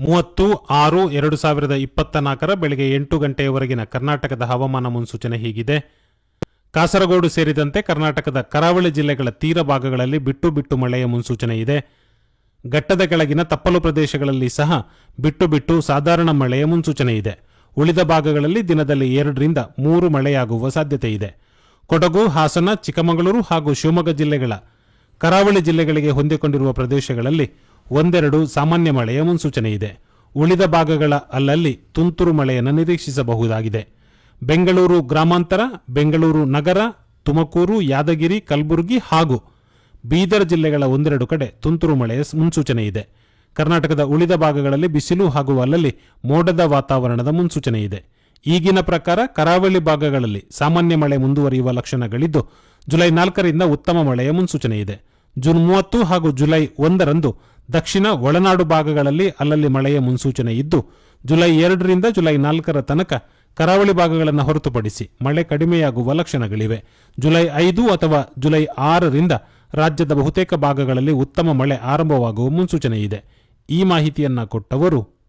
ಮೂವತ್ತು, ಆರು, ಎರಡು ಸಾವಿರದ ಇಪ್ಪತ್ತ ನಾಲ್ಕರ ಬೆಳಗ್ಗೆ ಎಂಟು ಗಂಟೆಯವರೆಗಿನ ಕರ್ನಾಟಕದ ಹವಾಮಾನ ಮುನ್ಸೂಚನೆ ಹೀಗಿದೆ. ಕಾಸರಗೋಡು ಸೇರಿದಂತೆ ಕರ್ನಾಟಕದ ಕರಾವಳಿ ಜಿಲ್ಲೆಗಳ ತೀರ ಭಾಗಗಳಲ್ಲಿ ಬಿಟ್ಟು ಬಿಟ್ಟು ಮಳೆಯ ಮುನ್ಸೂಚನೆ ಇದೆ. ಘಟ್ಟದ ಕೆಳಗಿನ ತಪ್ಪಲು ಪ್ರದೇಶಗಳಲ್ಲಿ ಸಹ ಬಿಟ್ಟು ಬಿಟ್ಟು ಸಾಧಾರಣ ಮಳೆಯ ಮುನ್ಸೂಚನೆ ಇದೆ. ಉಳಿದ ಭಾಗಗಳಲ್ಲಿ ದಿನದಲ್ಲಿ ಎರಡರಿಂದ ಮೂರು ಮಳೆಯಾಗುವ ಸಾಧ್ಯತೆ ಇದೆ. ಕೊಡಗು, ಹಾಸನ, ಚಿಕ್ಕಮಗಳೂರು ಹಾಗೂ ಶಿವಮೊಗ್ಗ ಜಿಲ್ಲೆಗಳ ಕರಾವಳಿ ಜಿಲ್ಲೆಗಳಿಗೆ ಹೊಂದಿಕೊಂಡಿರುವ ಪ್ರದೇಶಗಳಲ್ಲಿ ಒಂದೆರಡು ಸಾಮಾನ್ಯ ಮಳೆಯ ಮುನ್ಸೂಚನೆ ಇದೆ. ಉಳಿದ ಭಾಗಗಳ ಅಲ್ಲಲ್ಲಿ ತುಂತುರು ಮಳೆಯನ್ನು ನಿರೀಕ್ಷಿಸಬಹುದಾಗಿದೆ. ಬೆಂಗಳೂರು ಗ್ರಾಮಾಂತರ, ಬೆಂಗಳೂರು ನಗರ, ತುಮಕೂರು, ಯಾದಗಿರಿ, ಕಲಬುರಗಿ ಹಾಗೂ ಬೀದರ್ ಜಿಲ್ಲೆಗಳ ಒಂದೆರಡು ಕಡೆ ತುಂತುರು ಮಳೆಯ ಮುನ್ಸೂಚನೆ ಇದೆ. ಕರ್ನಾಟಕದ ಉಳಿದ ಭಾಗಗಳಲ್ಲಿ ಬಿಸಿಲು ಹಾಗೂ ಅಲ್ಲಲ್ಲಿ ಮೋಡದ ವಾತಾವರಣದ ಮುನ್ಸೂಚನೆ ಇದೆ. ಈಗಿನ ಪ್ರಕಾರ ಕರಾವಳಿ ಭಾಗಗಳಲ್ಲಿ ಸಾಮಾನ್ಯ ಮಳೆ ಮುಂದುವರಿಯುವ ಲಕ್ಷಣಗಳಿದ್ದು, ಜುಲೈ ನಾಲ್ಕರಿಂದ ಉತ್ತಮ ಮಳೆಯ ಮುನ್ಸೂಚನೆ ಇದೆ. ಜೂನ್ ಮೂವತ್ತು ಹಾಗೂ ಜುಲೈ ಒಂದರಂದು ದಕ್ಷಿಣ ಒಳನಾಡು ಭಾಗಗಳಲ್ಲಿ ಅಲ್ಲಲ್ಲಿ ಮಳೆಯ ಮುನ್ಸೂಚನೆ ಇದ್ದು, ಜುಲೈ ಎರಡರಿಂದ ಜುಲೈ ನಾಲ್ಕರ ತನಕ ಕರಾವಳಿ ಭಾಗಗಳನ್ನು ಹೊರತುಪಡಿಸಿ ಮಳೆ ಕಡಿಮೆಯಾಗುವ ಲಕ್ಷಣಗಳಿವೆ. ಜುಲೈ ಐದು ಅಥವಾ ಜುಲೈ ಆರರಿಂದ ರಾಜ್ಯದ ಬಹುತೇಕ ಭಾಗಗಳಲ್ಲಿ ಉತ್ತಮ ಮಳೆ ಆರಂಭವಾಗುವ ಮುನ್ಸೂಚನೆ ಇದೆ. ಈ ಮಾಹಿತಿಯನ್ನ ಕೊಟ್ಟವರು